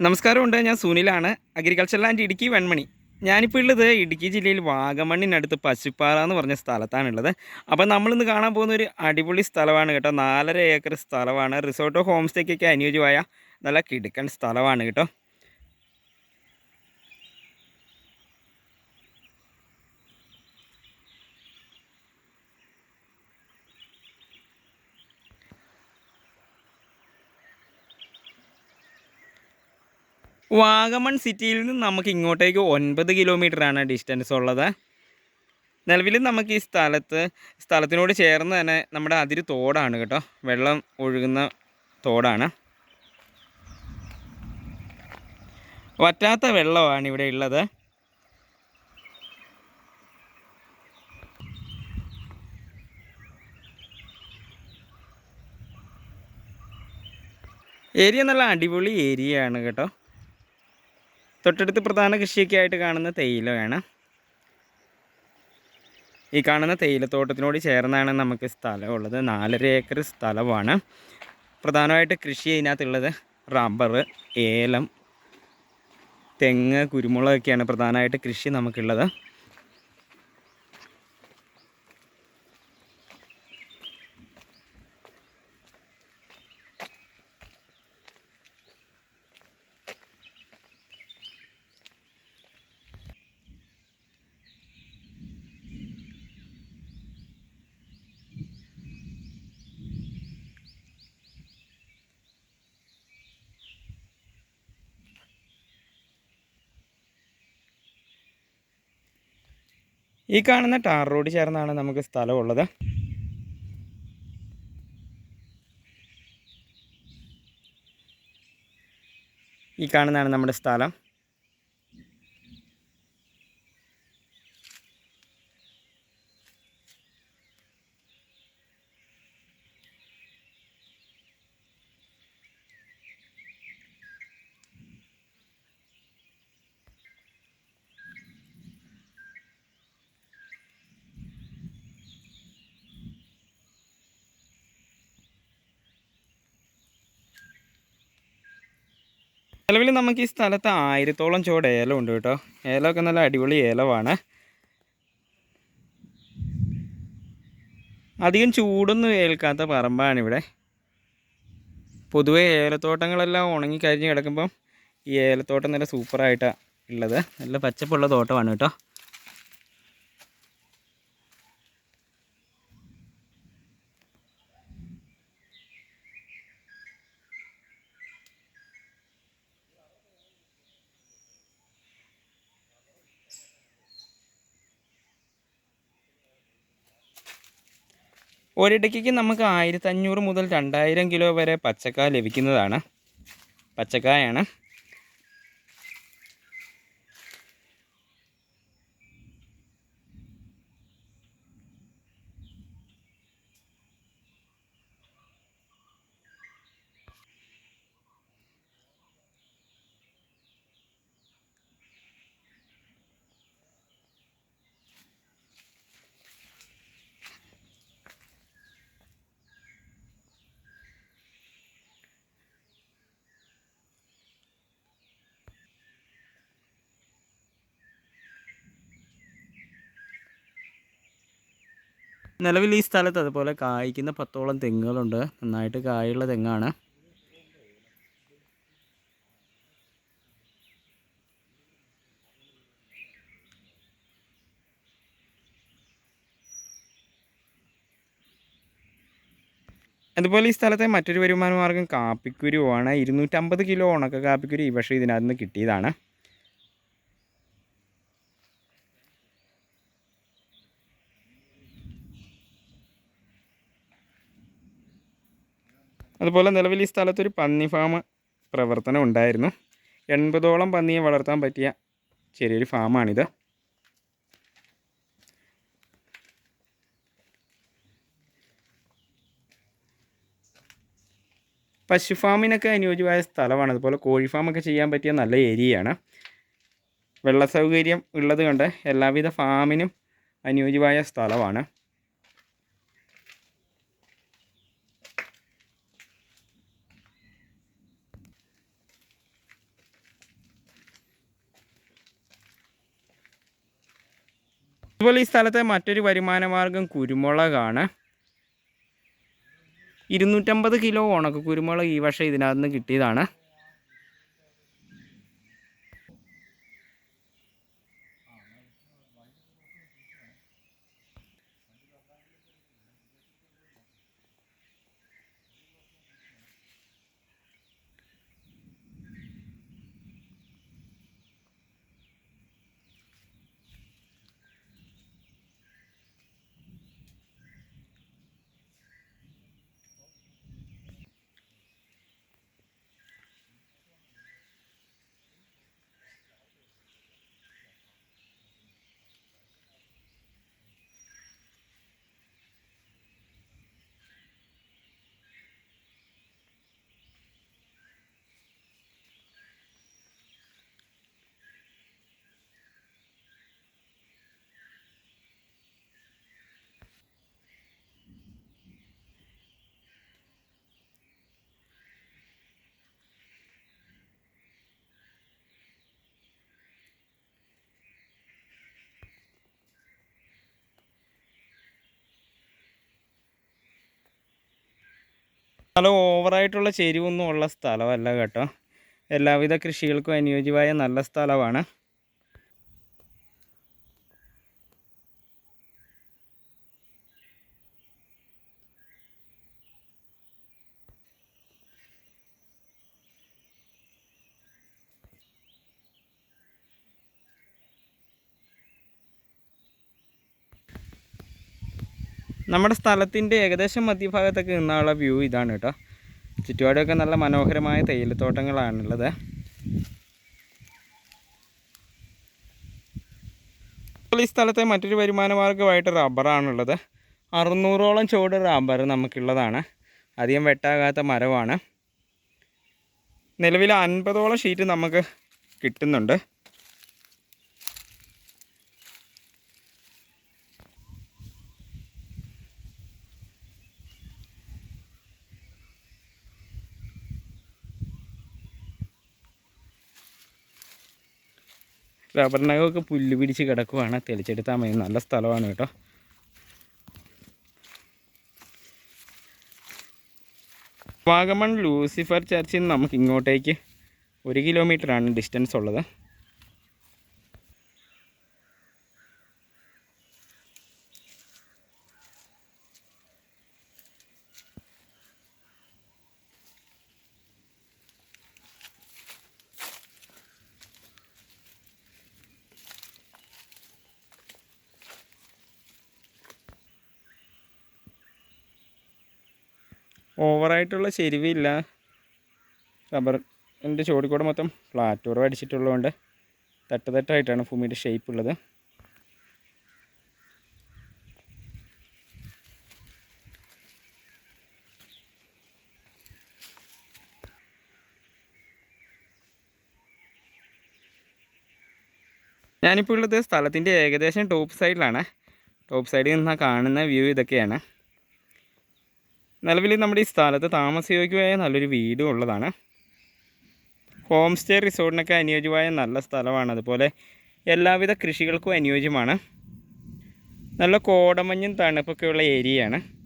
നമസ്കാരമുണ്ട്. ഞാൻ സുനിലാണ്. Agriculture land Idukki Venmani. ഞാനിപ്പോൾ ഉള്ളത് ഇടുക്കി ജില്ലയിൽ വാഗമണ്ണിനടുത്ത് പശുപ്പാറ എന്ന് പറഞ്ഞ സ്ഥലത്താണുള്ളത്. അപ്പോൾ നമ്മളിന്ന് കാണാൻ പോകുന്ന ഒരു അടിപൊളി സ്ഥലമാണ് കേട്ടോ. നാലര ഏക്കർ സ്ഥലമാണ്. റിസോർട്ടോ ഹോം സ്റ്റേക്കൊക്കെ അനുയോജ്യമായ നല്ല കിടുക്കൻ സ്ഥലമാണ് കേട്ടോ. വാഗമൺ സിറ്റിയിൽ നിന്ന് നമുക്ക് ഇങ്ങോട്ടേക്ക് ഒൻപത് ആണ് ഡിസ്റ്റൻസ് ഉള്ളത്. നിലവിൽ നമുക്ക് ഈ സ്ഥലത്ത് സ്ഥലത്തിനോട് ചേർന്ന് തന്നെ നമ്മുടെ അതിര് തോടാണ് കേട്ടോ. വെള്ളം ഒഴുകുന്ന തോടാണ്. വറ്റാത്ത വെള്ളമാണ് ഇവിടെ ഉള്ളത്. ഏരിയ നല്ല അടിപൊളി ഏരിയയാണ് കേട്ടോ. തൊട്ടടുത്ത് പ്രധാന കൃഷിയൊക്കെ ആയിട്ട് കാണുന്ന തേയിലയാണ്. ഈ കാണുന്ന തേയിലത്തോട്ടത്തിനോട് ചേർന്നാണ് നമുക്ക് സ്ഥലമുള്ളത്. നാലര ഏക്കർ സ്ഥലമാണ്. പ്രധാനമായിട്ട് കൃഷി ഇതിനകത്തുള്ളത് റബ്ബർ ഏലം തെങ്ങ് കുരുമുളകൊക്കെയാണ് പ്രധാനമായിട്ട് കൃഷി നമുക്കുള്ളത്. ഈ കാണുന്ന ടാർ റോഡ് ചേർന്നാണ് നമുക്ക് സ്ഥലമുള്ളത്. ഈ കാണുന്നതാണ് നമ്മുടെ സ്ഥലം. നിലവിൽ നമുക്ക് ഈ സ്ഥലത്ത് ആയിരത്തോളം ചുവട് ഉണ്ട് കേട്ടോ. ഏലമൊക്കെ നല്ല അടിപൊളി ഏലമാണ്. അധികം ചൂടൊന്നും ഏൽക്കാത്ത പറമ്പാണ് ഇവിടെ. പൊതുവേ ഏലത്തോട്ടങ്ങളെല്ലാം ഉണങ്ങി കഴിഞ്ഞ് കിടക്കുമ്പം ഈ ഏലത്തോട്ടം നല്ല സൂപ്പറായിട്ടാണ് ഉള്ളത്. നല്ല പച്ചപ്പുള്ള തോട്ടമാണ് കേട്ടോ. ഒരിടയ്ക്ക് നമുക്ക് ആയിരത്തഞ്ഞൂറ് മുതൽ രണ്ടായിരം കിലോ വരെ പച്ചക്കായ ലഭിക്കുന്നതാണ്. പച്ചക്കായാണ്. നിലവിൽ ഈ സ്ഥലത്ത് അതുപോലെ കായ്ക്കുന്ന പത്തോളം തെങ്ങുകളുണ്ട്. നന്നായിട്ട് കായുള്ള തെങ്ങാണ്. അതുപോലെ ഈ സ്ഥലത്തെ മറ്റൊരു വരുമാന മാർഗം കാപ്പിക്കുരുവാണ്. ഇരുന്നൂറ്റമ്പത് കിലോ ഉണക്ക കാപ്പിക്കുരു ഈ വർഷം ഇതിനകത്ത് നിന്ന് കിട്ടിയതാണ്. അതുപോലെ നിലവിൽ ഈ സ്ഥലത്തൊരു പന്നി ഫാം പ്രവർത്തനം ഉണ്ടായിരുന്നു. എൺപതോളം പന്നിയെ വളർത്താൻ പറ്റിയ ചെറിയൊരു ഫാമാണിത്. പശു ഫാമിനൊക്കെ അനുയോജ്യമായ സ്ഥലമാണ്. അതുപോലെ കോഴി ഫാമൊക്കെ ചെയ്യാൻ പറ്റിയ നല്ല ഏരിയയാണ്. വെള്ള സൗകര്യം ഉള്ളത് കൊണ്ട് എല്ലാവിധ ഫാമിനും അനുയോജ്യമായ സ്ഥലമാണ്. അതുപോലെ ഈ സ്ഥലത്തെ മറ്റൊരു വരുമാന മാർഗം കുരുമുളകാണ്. ഇരുന്നൂറ്റമ്പത് കിലോ ഉണക്ക കുരുമുളക് ഈ വർഷം ഇതിനകത്ത് നിന്ന് കിട്ടിയതാണ്. സ്ഥലം ഓവറായിട്ടുള്ള ചെരിവൊന്നും ഉള്ള സ്ഥലമല്ല കേട്ടോ. എല്ലാവിധ കൃഷികൾക്കും അനുയോജ്യമായ നല്ല സ്ഥലമാണ്. നമ്മുടെ സ്ഥലത്തിന്റെ ഏകദേശം മധ്യഭാഗത്തൊക്കെ നിന്നുള്ള വ്യൂ ഇതാണ് കേട്ടോ. ചുറ്റുപാടൊക്കെ നല്ല മനോഹരമായ തേയിലത്തോട്ടങ്ങളാണുള്ളത്. ഈ സ്ഥലത്തെ മറ്റൊരു വരുമാന മാർഗമായിട്ട് റബ്ബറാണുള്ളത്. അറുന്നൂറോളം ചുവട് റബ്ബർ നമുക്കുള്ളതാണ്. അധികം വെട്ടാകാത്ത മരമാണ്. നിലവിൽ അൻപതോളം ഷീറ്റ് നമുക്ക് കിട്ടുന്നുണ്ട്. റബ്ബറിനകമൊക്കെ പുല്ല് പിടിച്ച് കിടക്കുവാണ്. തെളിച്ചെടുത്താൽ മതി നല്ല സ്ഥലമാണ് കേട്ടോ. വാഗമൺ ലൂസിഫർ ചർച്ചിൽ നിന്ന് നമുക്ക് ഇങ്ങോട്ടേക്ക് ഒരു കിലോമീറ്ററാണ് ഡിസ്റ്റൻസ് ഉള്ളത്. ഓവറായിട്ടുള്ള ചെരുവില്ല. റബ്ബർ എന്റെ ചോടിക്കൂടെ മൊത്തം പ്ലാറ്റോറും അടിച്ചിട്ടുള്ളതുകൊണ്ട് തട്ട് തട്ടായിട്ടാണ് ഭൂമിയുടെ ഷേപ്പ് ഉള്ളത്. ഞാനിപ്പോൾ ഉള്ളത് സ്ഥലത്തിന്റെ ഏകദേശം ടോപ്പ് സൈഡിലാണ് ടോപ്പ് സൈഡിൽ നിന്നാണ് കാണുന്ന വ്യൂ ഇതൊക്കെയാണ്. നിലവിൽ നമ്മുടെ ഈ സ്ഥലത്ത് താമസയോഗ്യമായ നല്ലൊരു വീടും ഉള്ളതാണ്. ഹോം സ്റ്റേ റിസോർട്ടിനൊക്കെ അനുയോജ്യമായ നല്ല സ്ഥലമാണ്. അതുപോലെ എല്ലാവിധ കൃഷികൾക്കും അനുയോജ്യമാണ്. നല്ല കോടമഞ്ഞും തണുപ്പൊക്കെയുള്ള ഏരിയയാണ്.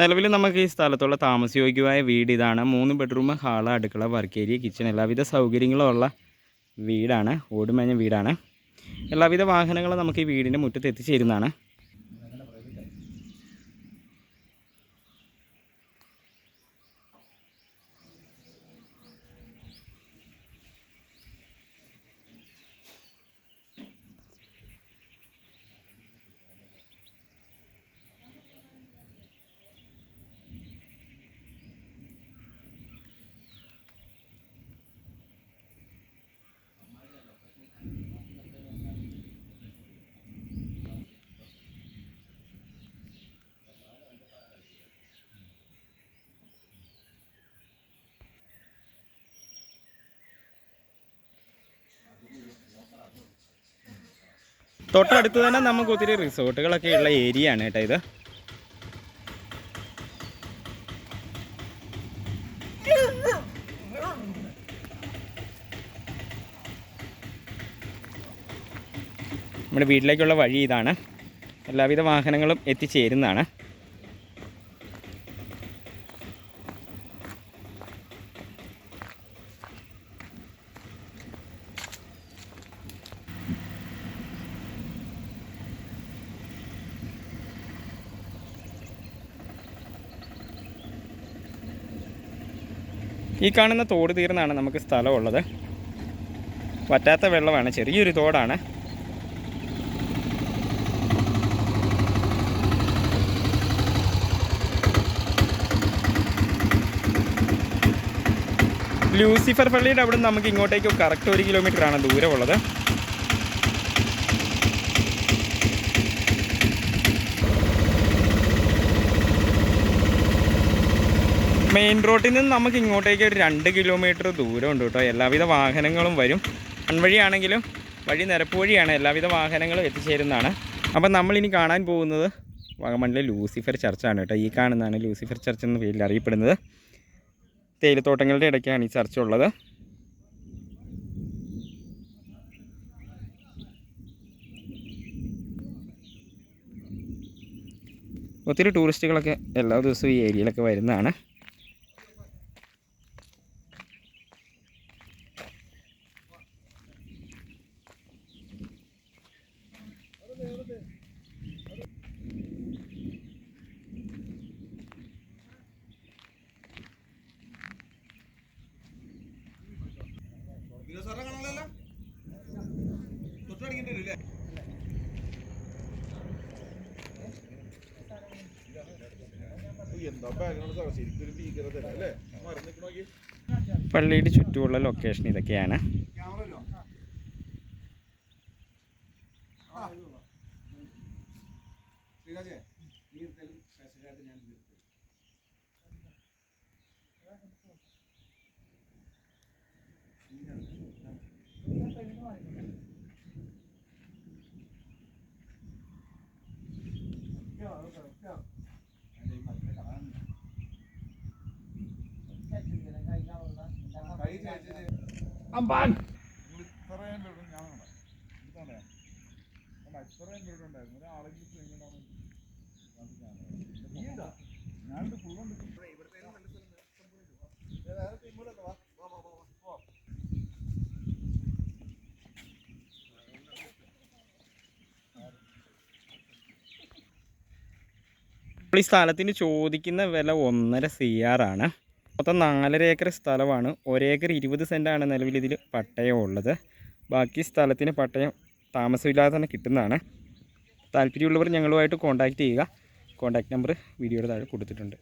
നിലവിൽ നമുക്ക് ഈ സ്ഥലത്തുള്ള താമസയോഗ്യമായ വീട് ഇതാണ്. മൂന്ന് ബെഡ്റൂം ഹാൾ അടുക്കള വർക്ക് ഏരിയ കിച്ചൺ എല്ലാവിധ സൗകര്യങ്ങളും ഉള്ള വീടാണ്. ഓടുമഞ്ഞ വീടാണ്. എല്ലാവിധ വാഹനങ്ങളും നമുക്ക് ഈ വീടിന്റെ മുറ്റത്ത് എത്തിച്ചേരുന്നതാണ്. തൊട്ടടുത്ത് തന്നെ നമുക്ക് ഒത്തിരി റിസോർട്ടുകളൊക്കെ ഉള്ള ഏരിയ ആണ് കേട്ടോ ഇത്. നമ്മുടെ വീട്ടിലേക്കുള്ള വഴി ഇതാണ്. എല്ലാവിധ വാഹനങ്ങളും എത്തിച്ചേരുന്നതാണ്. ഈ കാണുന്ന തോട് തീർന്നാണ് നമുക്ക് സ്ഥലമുള്ളത്. വറ്റാത്ത വെള്ളമാണ് ചെറിയൊരു തോടാണ്. ലൂസിഫർ പള്ളിയുടെ അവിടെ നമുക്ക് ഇങ്ങോട്ടേക്ക് കറക്റ്റ് ഒരു കിലോമീറ്ററാണ് ദൂരമുള്ളത്. മെയിൻ റോഡിൽ നിന്ന് നമുക്ക് ഇങ്ങോട്ടേക്ക് ഒരു രണ്ട് കിലോമീറ്റർ ദൂരമുണ്ട് കേട്ടോ. എല്ലാവിധ വാഹനങ്ങളും വരും. വഴിയാണെങ്കിലും വഴി നിരപ്പ് വഴിയാണ് എല്ലാവിധ വാഹനങ്ങളും എത്തിച്ചേരുന്നതാണ്. അപ്പം നമ്മളിനി കാണാൻ പോകുന്നത് വാഗമണ്ണിലെ ലൂസിഫർ ചർച്ചാണ് കേട്ടോ. ഈ കാണുന്നതാണ് ലൂസിഫർ ചർച്ച് എന്ന പേരിൽ അറിയപ്പെടുന്നത്. തേയിലത്തോട്ടങ്ങളുടെ ഇടയ്ക്കാണ് ഈ ചർച്ച ഉള്ളത്. ഒത്തിരി ടൂറിസ്റ്റുകളൊക്കെ എല്ലാ ദിവസവും ഈ ഏരിയയിലൊക്കെ വരുന്നതാണ്. പള്ളിയുടെ ചുറ്റുമുള്ള ലൊക്കേഷൻ ഇതൊക്കെയാണ് ഇത്രയും പേരുടെ ഞാൻ. ഇതാണ്. ഇത്രയും ഒരാളെങ്കിലും ഞാനിത് ഫുള്ളുണ്ട് ഇപ്പോൾ ഈ സ്ഥലത്തിന് ചോദിക്കുന്ന വില ഒന്നര സി ആറാണ് മൊത്തം നാലര ഏക്കർ സ്ഥലമാണ്. ഒരേക്കർ ഇരുപത് സെന്റാണ് നിലവിൽ ഇതിൽ പട്ടയം ഉള്ളത്. ബാക്കി സ്ഥലത്തിന് പട്ടയം താമസമില്ലാതെ തന്നെ കിട്ടുന്നതാണ്. താല്പര്യമുള്ളവർ ഞങ്ങളുമായിട്ട് കോൺടാക്റ്റ് ചെയ്യുക. കോൺടാക്റ്റ് നമ്പർ വീഡിയോയുടെ താഴെ കൊടുത്തിട്ടുണ്ട്.